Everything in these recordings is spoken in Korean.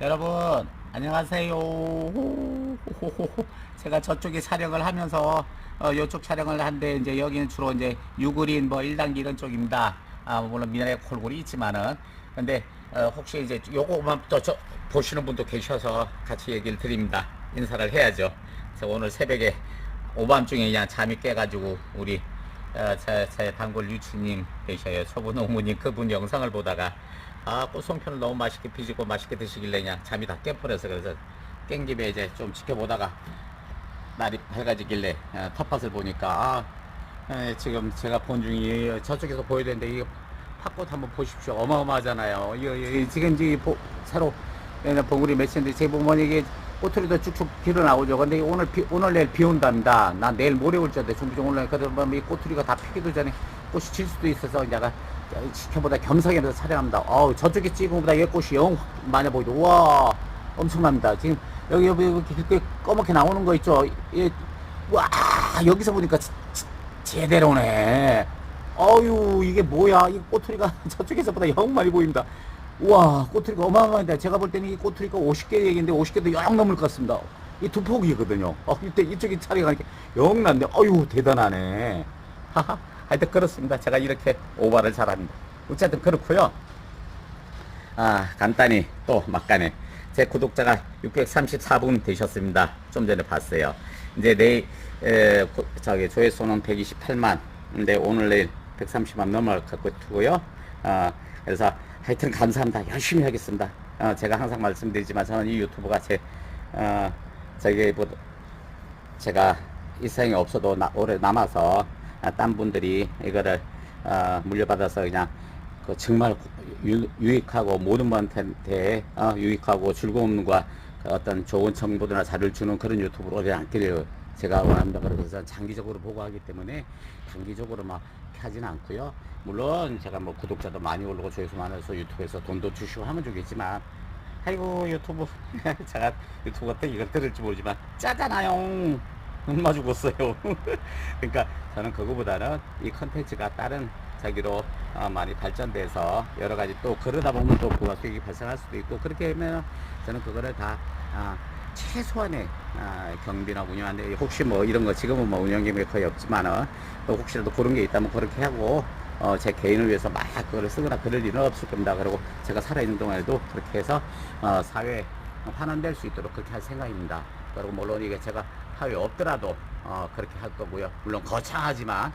여러분 안녕하세요. 제가 저쪽에 촬영을 하면서 어, 이쪽 촬영을 한데 이제 여기는 주로 이제 유그린 뭐 1단계 이런 쪽입니다. 아 물론 미나리 콜골이 있지만은 근데 어, 혹시 이제 요거만 또 저, 보시는 분도 계셔서 같이 얘기를 드립니다. 인사를 해야죠. 저 오늘 새벽에 오밤중에 그냥 잠이 깨가지고 우리 어, 제, 제 단골 유치님 계셔요. 초보 농부님 그분 영상을 보다가 아 꽃송편을 너무 맛있게 비지고 맛있게 드시길래 그냥 잠이 다 깨버려서 그래서 깬 김에 이제 좀 지켜보다가 날이 밝아지길래 어, 텃밭을 보니까 아, 에, 지금 제가 본 중이 저쪽에서 보여야 되는데 이 팥꽃 한번 보십시오. 어마어마하잖아요. 이거, 이거 지금 이제 보, 새로 봉우리 맺혔는데 제 이게 꼬투리도 쭉쭉 길어 나오죠. 근데 오늘 비, 오늘 내일 비 온답니다. 난 내일 모레 올줄 알았는데 준비 좀 올라. 그러면 이 꼬투리가 다 피기도 전에 꽃이 질 수도 있어서 내가 지켜보다 겸사겸사 촬영합니다. 어우 저쪽에 찍은 것보다 얘 꽃이 영 많이 보이죠. 우와 엄청납니다. 지금 여기 여기 이렇게 꺼멓게 나오는 거 있죠. 예, 와 여기서 보니까 지- 지- 제대로네. 어유 이게 뭐야? 이 꼬투리가 저쪽에서보다 영 많이 보입니다. 우와 꼬투리가 어마어마한데 제가 볼 때는 이 꼬투리가 50개 얘기인데 50개도 영 넘을 것 같습니다. 이 두 폭이거든요. 어, 이때 이쪽이 차례가 영 난데 어유 대단하네. 하하. 하여튼 그렇습니다. 제가 이렇게 오바를 잘합니다. 어쨌든 그렇고요. 아 간단히 또 막간에 제 구독자가 634분 되셨습니다. 좀 전에 봤어요. 이제 내일 에, 고- 저기 조회수는 128만. 근데 오늘 내일 130만 넘어갈 것 같고요. 어, 그래서 하여튼 감사합니다. 열심히 하겠습니다. 어, 제가 항상 말씀드리지만 저는 이 유튜브가 제 어, 저기 뭐 제가 일생이 없어도 나, 오래 남아서 아, 딴 분들이 이거를 어, 물려받아서 그냥 그 정말 유, 유익하고 모든 분한테 어, 유익하고 즐거움과 그 어떤 좋은 정보들이나 자료를 주는 그런 유튜브로 그냥 않기를 제가 원합니다. 그래서 장기적으로 보고 하기 때문에 단기적으로 막 하지는 않고요. 물론 제가 뭐 구독자도 많이 오르고 조회수 많아서 유튜브에서 돈도 주시고 하면 좋겠지만 아이고 유튜브 제가 유튜브 같은 이걸 들을지 모르지만 짜잖아요 엄마 죽었어요 그러니까 저는 그거보다는 이 컨텐츠가 다른 자기로 어, 많이 발전돼서 여러 가지 또 그러다 보면 또 부가 수익이 발생할 수도 있고 그렇게 하면 저는 그거를 다 아, 최소한의 아, 경비나 운영하는데 혹시 뭐 이런 거 지금은 뭐 운영 경비 거의 없지만은 또 혹시라도 그런 게 있다면 그렇게 하고 어, 제 개인을 위해서 막 그걸 쓰거나 그럴 일은 없을 겁니다. 그리고 제가 살아있는 동안에도 그렇게 해서 어, 사회에 환원될 수 있도록 그렇게 할 생각입니다. 그리고 물론 이게 제가 사회에 없더라도 어, 그렇게 할 거고요. 물론 거창하지만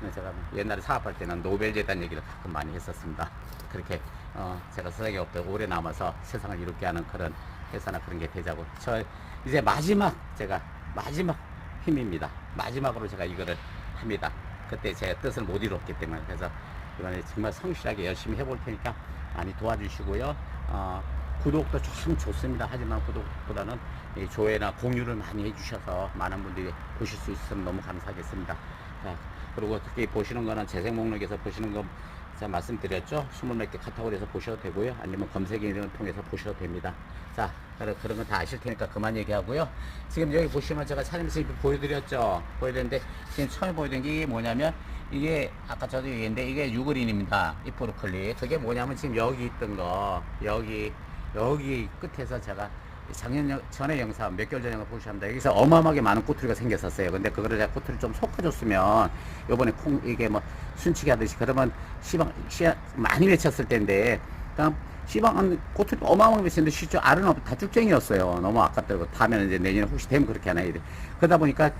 네, 제가 옛날에 사업할 때는 노벨재단 얘기를 가끔 많이 했었습니다. 그렇게 어, 제가 세상에 없다 오래 남아서 세상을 이롭게 하는 그런 회사나 그런 게 되자고 저 이제 마지막 제가 마지막 힘입니다. 마지막으로 제가 이거를 합니다. 그때 제 뜻을 못 이뤘기 때문에 그래서 이번에 정말 성실하게 열심히 해볼 테니까 많이 도와주시고요. 어, 구독도 참 좋습니다. 하지만 구독보다는 이 조회나 공유를 많이 해주셔서 많은 분들이 보실 수 있으면 너무 감사하겠습니다. 자, 그리고 특히 보시는 거는 재생 목록에서 보시는 거 제가 말씀드렸죠. 스물 몇 개 카테고리에서 보셔도 되고요. 아니면 검색 기능을 통해서 보셔도 됩니다. 자, 그런, 그런 건 다 아실 테니까 그만 얘기하고요. 지금 여기 보시면 제가 이렇게 보여드렸죠. 보여드렸는데 지금 처음에 보여드린 게 뭐냐면 이게 아까 저도 얘기했는데 이게 유그린입니다. 이 브로콜리. 그게 뭐냐면 지금 여기 있던 거 여기 여기 끝에서 제가 작년 여- 전에 영상 몇 개월 전에 보셨습니다. 여기서 어마어마하게 많은 꼬투리가 생겼었어요. 근데 그거를 제가 꼬투리 좀 솎아줬으면 요번에 콩 이게 뭐 순치기 하듯이 그러면 시방 시 많이 맺혔을 텐데 그냥 시방 꼬투리 어마어마하게 맺혔는데 실제 알은 없- 다 쭉쟁이였어요. 너무 아깝더라고. 다음에는 이제 내년에 혹시 되면 그렇게 하나 돼. 그러다 보니까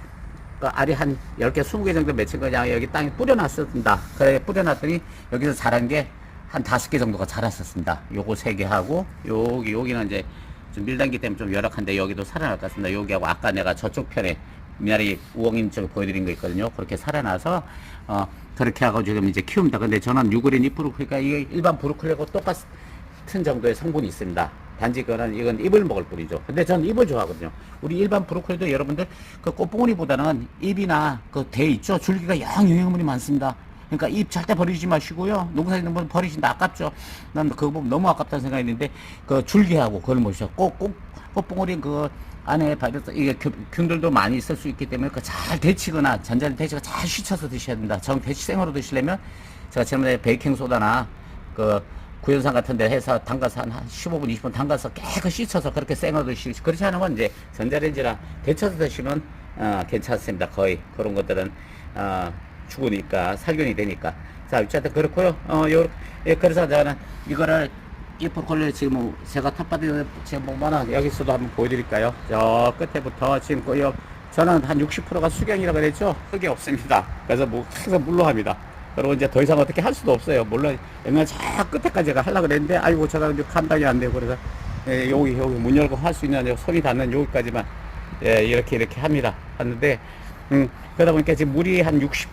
그 알이 한 10개, 20개 정도 맺힌 거냐 여기 땅에 뿌려놨었습니다. 그래 뿌려놨더니 여기서 자란 게 한 다섯 개 정도가 자랐었습니다. 요거 세 개 하고 여기 여기는 이제 좀 밀단기 때문에 좀 열악한데 여기도 살아날 것 같습니다. 여기하고 아까 내가 저쪽 편에 미나리 우엉인 쪽 보여드린 거 있거든요. 그렇게 살아나서 어 그렇게 하고 지금 이제 키웁니다. 근데 저는 유그린 이 브로콜리가 이게 일반 브로콜리하고 똑같은 정도의 성분이 있습니다. 단지 그거는 이건 잎을 먹을 뿌리죠. 근데 저는 잎을 좋아하거든요. 우리 일반 브로콜리도 여러분들 그 꽃봉오리보다는 잎이나 그 대 있죠. 줄기가 영 영양분이 많습니다. 그러니까 잎 절대 버리지 마시고요. 농사 짓는 분 버리신다 아깝죠. 난 그거 보면 너무 아깝다는 생각이 있는데 그 줄기하고 그걸 모셔 꼭꼭 꽃봉오리 그 안에 바이러스 이게 균- 균들도 많이 있을 수 있기 때문에 그잘 데치거나 전자를 데치고 잘 씻어서 드셔야 됩니다. 정 데치 생으로 드시려면 제가 지난번에 베이킹 소다나 그 구연산 같은 데 해서 담가서 한 15분, 20분 담가서 깨끗이 씻어서 그렇게 생으로 드시고 그렇지 건 이제 전자레인지랑 데쳐서 드시면 어, 괜찮습니다. 거의 그런 것들은 어, 죽으니까 살균이 되니까 자 어쨌든 그렇고요. 어, 요, 예, 그래서 저는 이거를 이 브로콜리 지금 뭐 제가 지금 보면은 여기서도 한번 보여드릴까요? 저 끝에부터 지금 거의 저는 한 60%가 수경이라고 그랬죠? 흙이 없습니다. 그래서 뭐 항상 물로 합니다. 그리고 이제 더 이상 어떻게 할 수도 없어요. 물론 옛날 저 끝에까지 제가 하려고 그랬는데 아이고 제가 이제 감당이 안 되고 그래서 예, 여기 여기 문 열고 할 수 있는 손이 닿는 여기까지만 예, 이렇게 이렇게 합니다. 하는데 음, 그러다 보니까 지금 물이 한 60%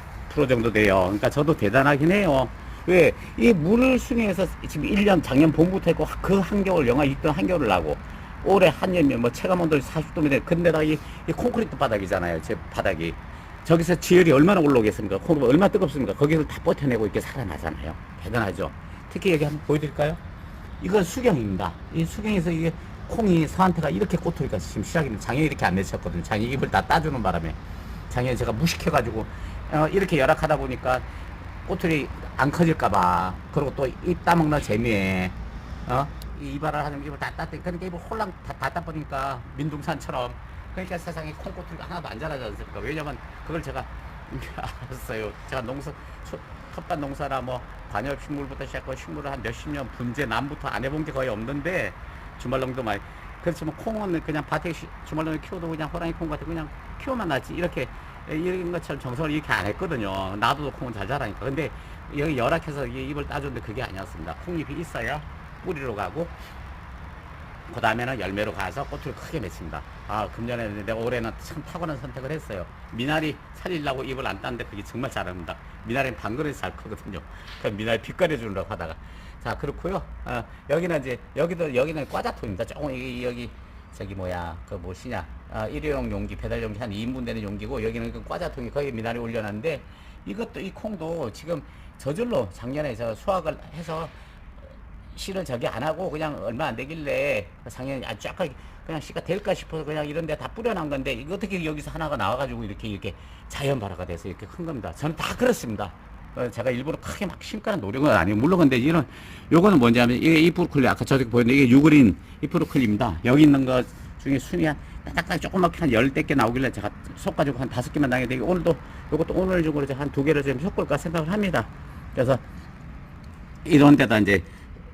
정도 돼요. 그러니까 저도 대단하긴 해요. 왜? 이 물을 순위해서 지금 1년, 작년 봄부터 했고, 그 한겨울, 영하 있던 한겨울을 나고, 올해 한여면, 뭐, 체감 온도 40도인데, 근데다가 이, 이 콘크리트 바닥이잖아요. 제 바닥이. 저기서 지열이 얼마나 올라오겠습니까? 콘크리트 얼마나 뜨겁습니까? 거기를 다 버텨내고 이렇게 살아나잖아요. 대단하죠. 특히 여기 한번 보여드릴까요? 이건 수경입니다. 이 수경에서 이게 콩이 서한테가 이렇게 꼬투리가 지금 시작입니다. 장에 이렇게 안 맺혔거든요. 장에 입을 다 따주는 바람에. 장에 제가 무식해가지고, 어, 이렇게 열악하다 보니까 꼬투리 안 커질까봐. 그리고 또입 따먹는 재미에, 어? 이 이발을 하는 입을 다 땄더니, 그러니까 입을 홀랑 다, 다 따버리니까 민둥산처럼. 그러니까 세상에 콩꼬투리가 하나도 안 자라지 않습니까? 왜냐면 그걸 제가 알았어요. 제가 농사, 초- 텃밭 농사나 뭐 관엽 식물부터 시작하고 식물을 한 몇십 년 분재 남부터 안 해본 게 거의 없는데 주말농도 많이 그렇지만 콩은 그냥 밭에 시- 주말농에 키워도 그냥 호랑이 콩 같은 거 그냥 키워만 놨지 이렇게 이런 것처럼 정성을 이렇게 안 했거든요. 나도 콩은 잘 자라니까. 근데 여기 열악해서 입을 따줬는데 그게 아니었습니다. 콩잎이 있어야 뿌리로 가고 그 다음에는 열매로 가서 꽃을 크게 맺습니다. 아, 금년에 했는데 올해는 참 탁월한 선택을 했어요. 미나리 살리려고 잎을 안 땄는데 그게 정말 잘합니다. 미나리는 방글에서 잘 크거든요. 그 미나리 빛 가려주려고 하다가. 자, 그렇고요 어, 여기는 이제, 여기도, 여기는 과자통입니다. 조금, 여기, 여기, 저기 뭐야, 그 무엇이냐. 아, 일회용 용기, 배달 용기 한 2인분 되는 용기고, 여기는 그 과자통이 거기 미나리 올려놨는데, 이것도, 이 콩도 지금 저절로 작년에 저 수확을 해서 씨를 저기 안 하고 그냥 얼마 안 되길래 작년에 아주 약간 그냥 씨가 될까 싶어서 그냥 이런 데 다 뿌려놓은 건데 이거 어떻게 여기서 하나가 나와가지고 이렇게 이렇게 자연 발화가 돼서 이렇게 큰 겁니다. 저는 다 그렇습니다. 어, 제가 일부러 크게 막 심가는 노력은 아니고 물론 근데 이런 요거는 뭔지 하면 이게 이 브로콜리 아까 저기 보였는데 이게 유그린 이 브로콜리입니다. 여기 있는 거 중에 순위 한 딱딱 조그맣게 한 열댓 개 나오길래 제가 쏙가지고 한 다섯 개만 나게 되고 오늘도 요것도 오늘 중으로 한 두 개를 좀 섞을까 생각을 합니다. 그래서 이런 데다 이제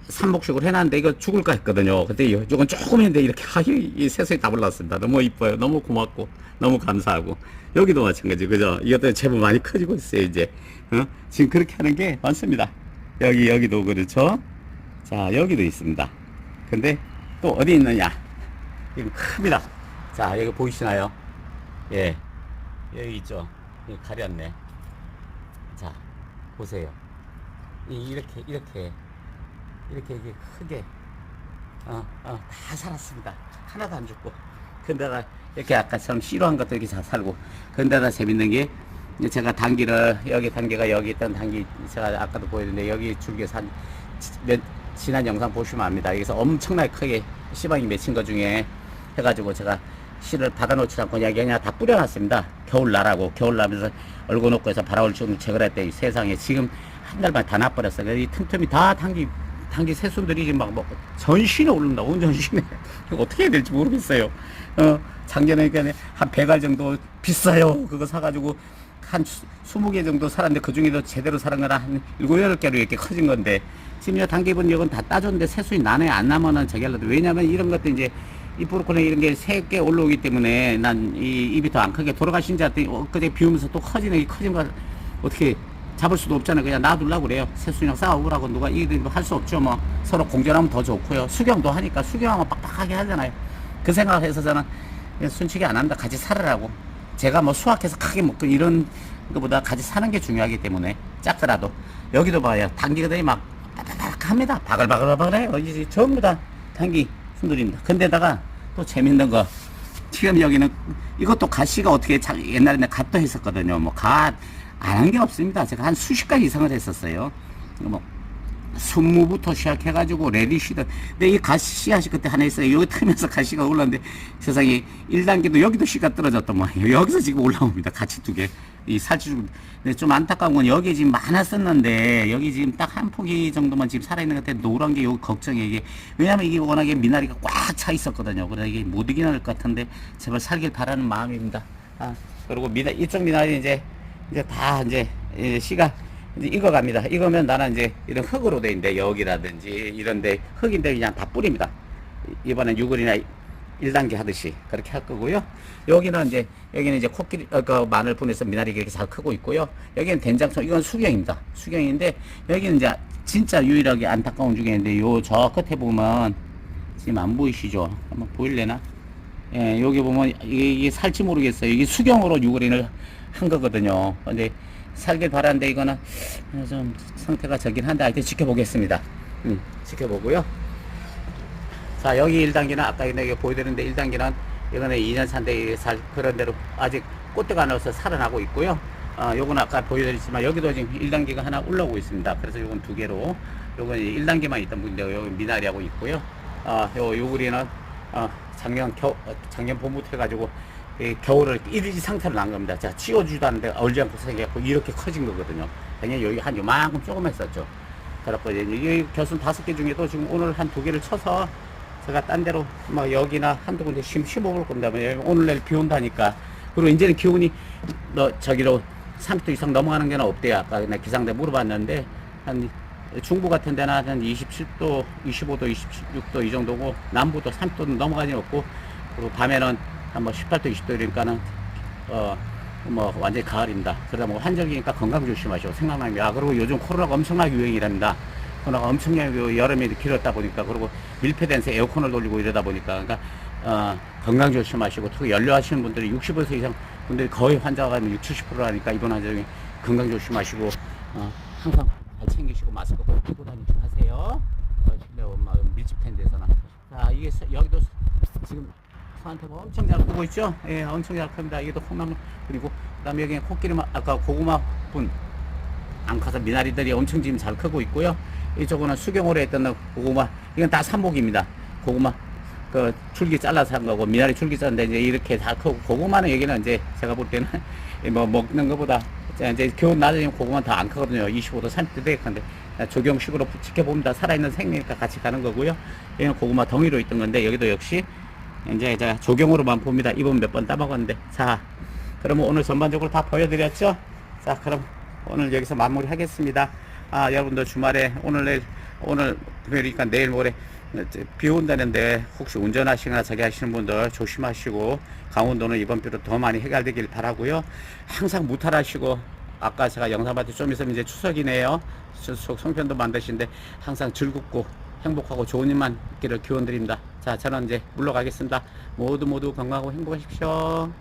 삼복식으로 해놨는데 이거 죽을까 했거든요. 근데 이- 이건 조금 했는데 이렇게 하이 이 세상에 다 올랐습니다. 너무 이뻐요. 너무 고맙고 너무 감사하고 여기도 마찬가지 그죠? 이것도 제법 많이 커지고 있어요 이제. 어? 지금 그렇게 하는 게 많습니다. 여기 여기도 그렇죠. 자 여기도 있습니다. 근데 또 어디 있느냐? 이거 큽니다. 자 여기 보이시나요? 예 여기 있죠. 여기 가렸네. 자 보세요. 이- 이렇게 이렇게 이렇게 이게 크게 어, 어, 다 살았습니다. 하나도 안 죽고. 근데다 이렇게 아까처럼 씨로한 것도 이렇게 잘 살고. 근데다 재밌는 게 제가 단기를 여기 단계가 여기 있던 단기 제가 아까도 보였는데 여기 줄기에서 한 지난 영상 보시면 압니다. 여기서 엄청나게 크게 씨방이 맺힌 것 중에 해가지고 제가 씨를 받아놓지 않고 그냥 그냥 다 뿌려놨습니다. 겨울나라고 겨울나면서 얼고 놓고 해서 바라올 좀 제거를 했더니 세상에 지금 한 달만 다 나버렸어요. 이 틈틈이 다 단기 단기 새순들이 지금 막, 뭐 전신에 오른다. 온 전신에. 어떻게 해야 될지 모르겠어요. 어, 작년에 그냥 한 100알 정도 비싸요. 그거 사가지고 한 수- 20개 정도 살았는데 그 중에도 제대로 살은 거는 한 7, 8개로 이렇게 커진 건데 지금 이 단계분 이건 다 따줬는데 새순이 나네 안 나면은 저기 하려도 왜냐면 이런 것도 이제 이 브로콜리 이런 게 새게 올라오기 때문에 난 이 입이 더 안 크게 돌아가신 줄 알았더니 엊그제 비우면서 또 커지네 이 커진 거 어떻게 잡을 수도 없잖아요. 그냥 놔두려고 그래요. 새순이랑 싸우라고 누가 이거 할수 없죠. 뭐 서로 공존하면 더 좋고요. 수경도 하니까 수경하면 빡빡하게 하잖아요. 그 생각을 해서 저는 순치게 안 한다. 같이 살으라고. 제가 뭐 수확해서 크게 먹고 이런 것보다 같이 사는 게 중요하기 때문에 작더라도 여기도 봐요. 단기들이 막 바글바글합니다. 바글바글바글해요. 이제 전부 다 단기 순들입니다. 근데다가 또 재밌는 거 지금 여기는 이것도 갓씨가 어떻게 자- 옛날에는 갓도 했었거든요. 뭐 갓 안 한 게 없습니다. 제가 한 수십 가지 이상을 했었어요. 뭐 순무부터 시작해가지고 레디시드. 근데 이 가시앗이 그때 하나 있어요. 여기 틈에서 가시가 올라왔는데 세상에 1단계도 여기도 씨가 떨어졌단 말이에요. 여기서 지금 올라옵니다. 같이 두 개. 이 살찌고 근데 좀 안타까운 건 여기 지금 많았었는데 여기 지금 딱 한 포기 정도만 지금 살아있는 것 같아 노란 게 여기 걱정이에요 이게 왜냐면 이게 워낙에 미나리가 꽉 차 있었거든요. 그래서 이게 못 이겨낼 것 같은데 제발 살길 바라는 마음입니다. 아 그리고 미나 이쪽 미나리 이제 이제 다 이제 이제 씨가 이제 익어갑니다 익으면 나는 이제 이런 흙으로 돼 있는데 여기라든지 이런데 흙인데 그냥 다 뿌립니다 이번엔 유글이나 1단계 하듯이 그렇게 할 거고요. 여기는 이제 여기는 이제 코끼리 어, 그 마늘 분해서 미나리가 이렇게 잘 크고 있고요. 여기는 된장송 이건 수경입니다. 수경인데 여기는 이제 진짜 유일하게 안타까운 중에 요저 끝에 보면 지금 안 보이시죠? 한번 보일래나? 예, 여기 보면 이게, 이게 살지 모르겠어요. 이게 수경으로 유그린을 한 거거든요. 근데 살길 바라는데 이거는 좀 상태가 저긴 한데 하여튼 지켜보겠습니다. 음, 지켜보고요. 자 여기 1단계는 아까 내가 보여드렸는데 1단계는 이거는 2년 산대 살 그런 대로 아직 꽃대가 나와서 살아나고 있고요 아 요건 아까 보여드렸지만 여기도 지금 1단계가 하나 올라오고 있습니다 그래서 요건 두 개로 요건 1단계만 있던 분인데 여기 미나리하고 있고요 아 요 요구리는 어, 작년 겨 어, 작년 봄부터 해가지고 이 겨울을 일일이 상태로 난 겁니다. 자 치워주지도 않는데 얼지 않고 생겨갖고 이렇게 커진 거거든요. 당연히 여기 한 요만큼 조금 했었죠. 그래갖고 이 겨순 다섯 개 중에도 지금 오늘 한 두 개를 쳐서 제가 딴 데로 뭐 여기나 한두 군데 심, 심어볼 건데 뭐 오늘 내일 비 온다니까. 그리고 이제는 기온이 너 저기로 30도 이상 넘어가는 게는 없대요. 아까 나 기상대 물어봤는데 한 중부 같은 데는 한 27도 25도 26도 이 정도고 남부도 30도는 넘어가지 없고 그리고 밤에는 한 뭐 18도 20도 이러니까는 어 뭐 완전히 가을입니다. 그러다 뭐 한적이니까 건강 조심하시고 생각나면 아 그리고 요즘 코로나가 엄청나게 유행이랍니다. 코로나가 엄청나게 여름에 길었다 보니까 그리고 밀폐된 새 에어컨을 돌리고 이러다 보니까 그러니까 어, 건강 조심하시고 특히 연료하시는 분들이 60세 이상 분들이 거의 환자가 6, 70%라니까 이번 환자중에 건강 조심하시고 어, 항상 잘 챙기시고 마스크 꼭 끼고 다니시 하세요. 어, 실내 엄마 밀집된 데서는 자 이게 서- 여기도 지금 저한테 뭐 엄청 잘 크고 있죠? 예, 엄청 잘 큽니다. 이게 또 콩나물 그리고 그다음에 여기 코끼리 마- 아까 고구마 분 앙카사 미나리들이 엄청 지금 잘 크고 있고요. 이쪽은 수경으로 했던 고구마 이건 다 삽목입니다. 고구마 그 줄기 잘라서 한 거고 미나리 줄기 잘랐는데 이제 이렇게 다 크고 고구마는 여기는 이제 제가 볼 때는 뭐 먹는 것보다 이제 겨울 낮에 고구마 더안 크거든요. 25도 30도 되게 큰데 조경식으로 지켜봅니다. 살아있는 생명이니까 같이 가는 거고요. 여기는 고구마 덩이로 있던 건데 여기도 역시 이제 제가 조경으로만 봅니다. 이번 몇 번 따먹었는데 자 그러면 오늘 전반적으로 다 보여드렸죠? 자 그럼 오늘 여기서 마무리 하겠습니다. 아 여러분들 주말에 오늘 내일 오늘 금요일이니까 내일 모레 비 온다는데 혹시 운전하시거나 저기 하시는 분들 조심하시고 강원도는 이번 비로 더 많이 해결되길 바라고요. 항상 무탈하시고 아까 제가 영상 봤을 때좀 있으면 이제 추석이네요. 추석 송편도 만드시는데 항상 즐겁고 행복하고 좋은 일만 있기를 기원 드립니다. 자, 저는 이제 물러가겠습니다. 모두 모두 건강하고 행복하십시오.